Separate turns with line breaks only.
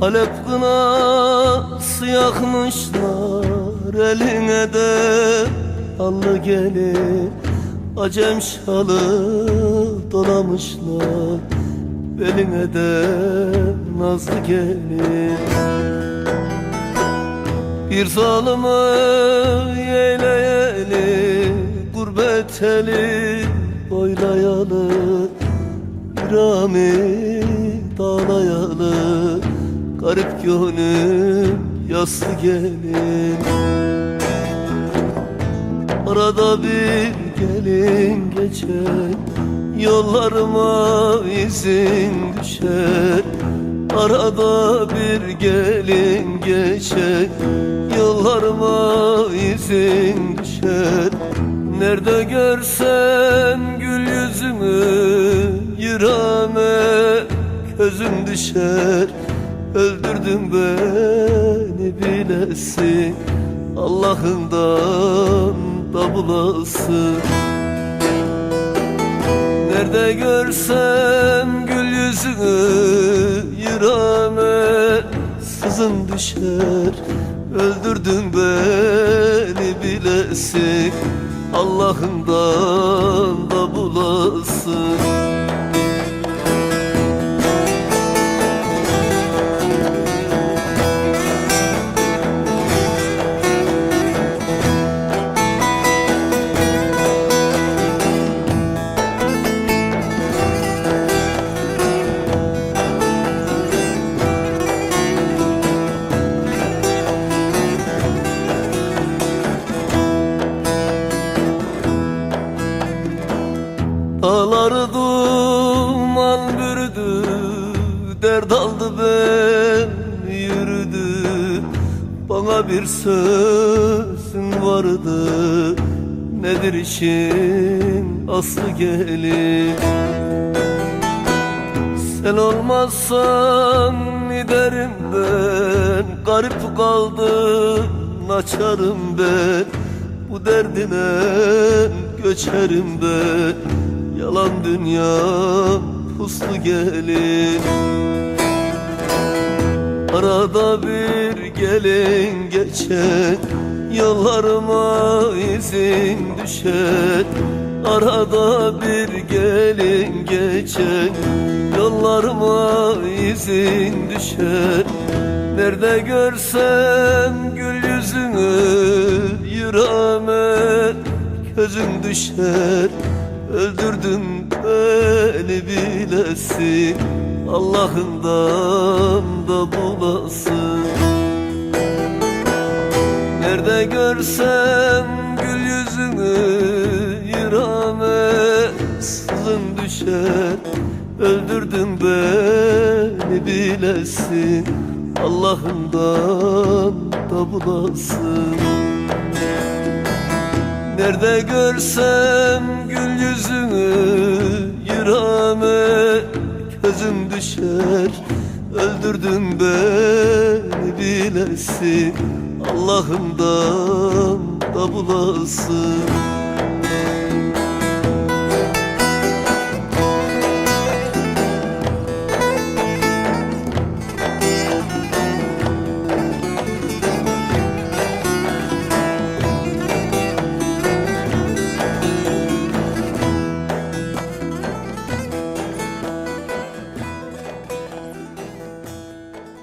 Halep kınası yakmışlar eline de. Allı gelin acem şalı dolamışlar Beline de. Nazlı gelin Bir zalımı yeyleyeli Gurbet eli boylayalı Yüreğimi dağlayalı Garip gönlüm yaslı gelin. Arada bir gelin geçer. Yollarıma izin düşer. Arada bir gelin geçer. Yollarıma izin düşer. Nerede görsem gül yüzümü Yüreğime közüm düşer Öldürdün beni bilesin Allah'ından da bulasın Nerede görsem gül yüzünü Yüreğime sızın düşer. Öldürdün beni bilesin Allah'ından da bir sözün vardı Nedir işin aslı gelin? Sen olmazsan giderim ben? Garip kaldım açarım ben. Bu derdine göçerim ben. Yalan dünya puslu gelin Arada bir gelin geçer Yollarıma izin düşer Arada bir gelin geçer Yollarıma izin düşer Nerede görsem gül yüzünü Yüreğime közüm düşer. Öldürdün beni bilesin Allah'ından da bulasın. Nerede görsem gül yüzünü Yüreğime sızın düşer. Öldürdün beni bilesin. Allah'ından da bulasın. Nerede görsem gül yüzünü közüm düşer Öldürdün beni bilesin. Allah'ımdan da bulasın